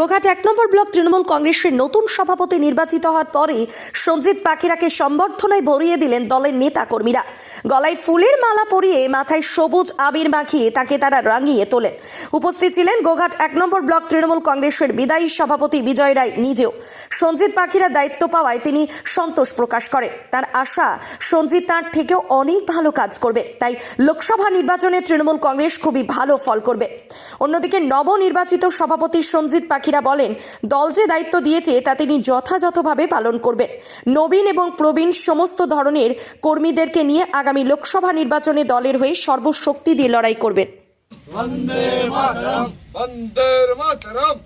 গোঘাট এক নম্বর ব্লক তৃণমূল কংগ্রেসের নতুন সভাপতি নির্বাচিত হওয়ার পরে সঞ্জিত পাখিরাকে সম্বর্ধনায় ভরিয়ে দিলেন দলের নেতা কর্মীরা গলায় ফুলের মালা পরিয়ে মাথায় সবুজ আবির মাখিয়ে তাকে তারা রাঙিয়ে তোলেন। উপস্থিত ছিলেন গোঘাট এক নম্বর ব্লক তৃণমূল কংগ্রেসের বিদায়ী সভাপতি বিজয় রায় নিজেও। সঞ্জিত পাখিরা দায়িত্ব পাওয়ায় তিনি সন্তোষ প্রকাশ করেন। তার আশা, সঞ্জিত তাঁর থেকেও অনেক ভালো কাজ করবে। তাই লোকসভা নির্বাচনে তৃণমূল কংগ্রেস খুবই ভালো ফল করবে। অন্যদিকে নবনির্বাচিত সভাপতি সঞ্জিত প্রার্থীরা বলেন দল যে দায়িত্ব দিয়েছে তা তিনি যথাযথভাবে পালন করবেন। নবীন এবং প্রবীণ সমস্ত ধরনের কর্মীদেরকে নিয়ে আগামী লোকসভা নির্বাচনে দলের হয়ে সর্বশক্তি দিয়ে লড়াই করবেন। বন্দে মাতরম বন্দে মাতরম।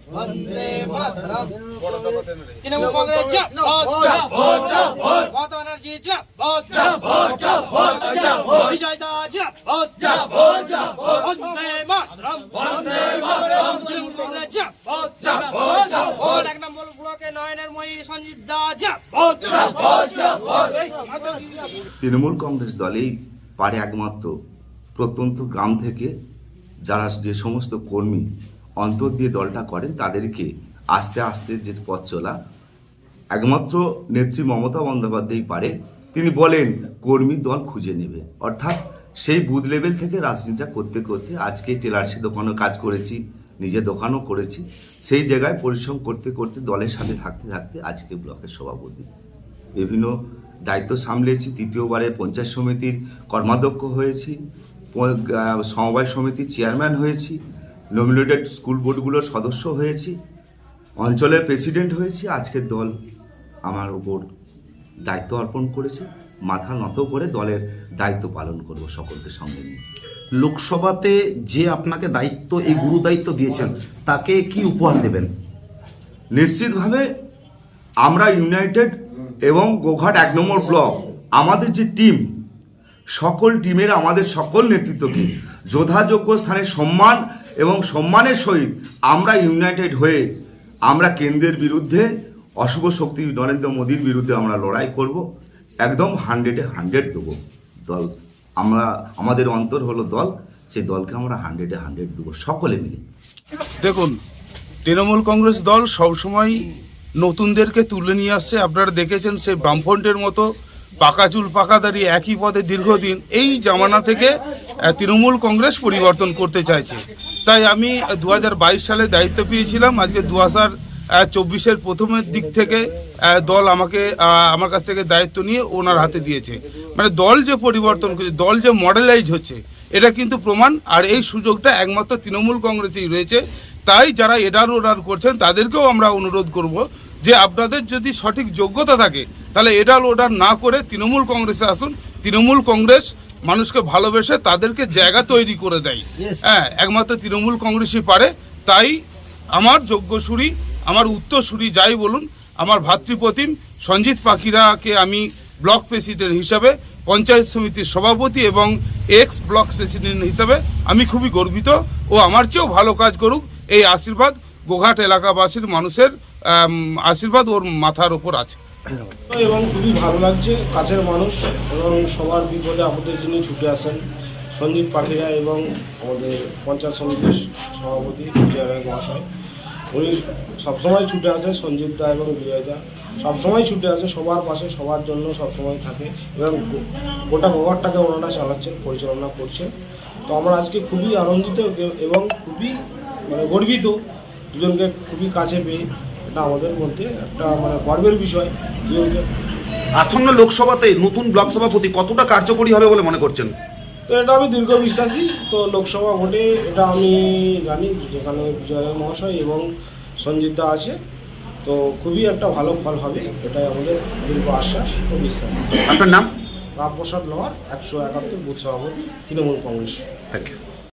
তৃণমূল কংগ্রেস দলেই পারে একমাত্র প্রত্যন্ত গ্রাম থেকে যারা যে সমস্ত কর্মী অন্তর দিয়ে দলটা করেন, তাদেরকে আস্তে আস্তে যে পথ চলা একমাত্র নেত্রী মমতা বন্দ্যোপাধ্যায় পারে। তিনি বলেন, কর্মী দল খুঁজে নেবে। অর্থাৎ সেই বুথ লেভেল থেকে রাজনীতিটা করতে করতে আজকে টেলার্সি দোকানও কাজ করেছি নিজে দোকানও করেছি। সেই জায়গায় পরিশ্রম করতে করতে দলের সাথে থাকতে থাকতে আজকে ব্লকের সভাপতি বিভিন্ন দায়িত্ব সামলেছি। তৃতীয়বারে পঞ্চায়েত সমিতির কর্মাধ্যক্ষ হয়েছি। সমবায় সমিতির চেয়ারম্যান হয়েছি। নমিনেটেড স্কুল বোর্ডগুলোর সদস্য হয়েছি। অঞ্চলের প্রেসিডেন্ট হয়েছি। আজকের দল আমার উপর দায়িত্ব অর্পণ করেছে। মাথা নত করে দলের দায়িত্ব পালন করব সকলকে সঙ্গে নিয়ে। লোকসভাতে যে আপনাকে দায়িত্ব এই গুরু দায়িত্ব দিয়েছেন তাকে কি উপহার দেবেন? নিশ্চিতভাবে আমরা ইউনাইটেড এবং গোঘাট এক নম্বর ব্লক। আমাদের যে টিম, সকল টিমের আমাদের সকল নেতৃত্বকে যথাযোগ্য স্থানে সম্মান এবং সম্মানের সহিত আমরা ইউনাইটেড হয়ে আমরা কেন্দ্রের বিরুদ্ধে, অশুভ শক্তি নরেন্দ্র মোদীর বিরুদ্ধে আমরা লড়াই করব। একদম হান্ড্রেডে হান্ড্রেড দেবো। দল, আমরা, আমাদের অন্তর হলো দল, সেই দলকে আমরা হান্ড্রেডে হান্ড্রেড দেবো, সকলে মিলে। দেখুন, তৃণমূল কংগ্রেস দল সবসময় নতুনদেরকে তুলে নিয়ে আসছে। আপনারা দেখেছেন সেই বামফ্রন্টের মতো পাকা চুল, পাকা দাঁড়িয়ে একই পদে দীর্ঘদিন এই জামানা থেকে তৃণমূল কংগ্রেস পরিবর্তন করতে চাইছে। তাই আমি দু হাজার বাইশ সালে দায়িত্ব পেয়েছিলাম। আজকে দু হাজার চব্বিশের প্রথমের দিক থেকে দল আমাকে আমার কাছ থেকে দায়িত্ব নিয়ে ওনার হাতে দিয়েছে। মানে দল যে পরিবর্তন করছে, দল যে মডেলাইজ হচ্ছে, এটা কিন্তু প্রমাণ। আর এই সুযোগটা একমাত্র তৃণমূল কংগ্রেসেই রয়েছে। তাই যারা এডার ওডার করছেন, তাদেরকেও আমরা অনুরোধ করব যে আপনাদের যদি সঠিক যোগ্যতা থাকে তাহলে এটা ওডার না করে তৃণমূল কংগ্রেসে আসুন। তৃণমূল কংগ্রেস মানুষকে ভালোবেসে তাদেরকে জায়গা তৈরি করে দেয়। হ্যাঁ একমাত্র তৃণমূল কংগ্রেসই পারে। তাই আমার যোগ্যসূরি আমার উত্তরসূরি যাই বলুন আমার ভাতৃপ্রতিম সঞ্জিত পাখিরাকে আমি ব্লক প্রেসিডেন্ট হিসাবে পঞ্চায়েত সমিতির সভাপতি এবং এক্স ব্লক প্রেসিডেন্ট হিসাবে আমি খুবই গর্বিত। ও আমার চেয়েও ভালো কাজ করুক এই আশীর্বাদ গোঘাট এলাকাবাসীর মানুষের আশীর্বাদ ওর মাথার ওপর আছে। এবং খুবই ভালো লাগছে, কাছের মানুষ এবং সবার বিপদে আপদের যিনি ছুটে আসেন। সঞ্জিত পাখিরা এবং আমাদের পঞ্চায়েত সমিতির সভাপতি বিজয় মহাশয়। উনি সবসময় ছুটে আসে সঞ্জিত দা এবং বিজয় দা। সবসময় ছুটে আসে, সবার পাশে, সবার জন্য সবসময় থাকে এবং গোটা গোবরটাকে ওনারা চালাচ্ছেন, পরিচালনা করছেন। তো আমরা আজকে খুবই আনন্দিত এবং খুবই মানে গর্বিত। দুজনকে খুবই কাছে পেয়ে এটা আমাদের মধ্যে একটা মানে গর্বের বিষয় দুজনকে আসন্ন লোকসভাতে নতুন ব্লক সভাপতি কতটা কার্যকরী হবে বলে মনে করছেন? তো এটা আমি দীর্ঘ বিশ্বাসী তো লোকসভা ভোটে এটা আমি জানি যেখানে বিজয় মহাশয় এবং সঞ্জিত আছে। তো খুবই একটা ভালো ফল হবে এটাই আমাদের দীর্ঘ আশ্বাস ও বিশ্বাস। আপনার নাম? রামপ্রসাদ লোহার একশো একাত্তর বুথ সভাপতি Trinamool Congress. Thank you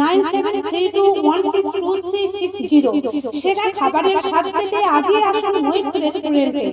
nine seven three two one six two three six zero. সেরা খাবারের স্বাদ পেতে আজই আসুন মৈত্র রেস্টুরেন্টে।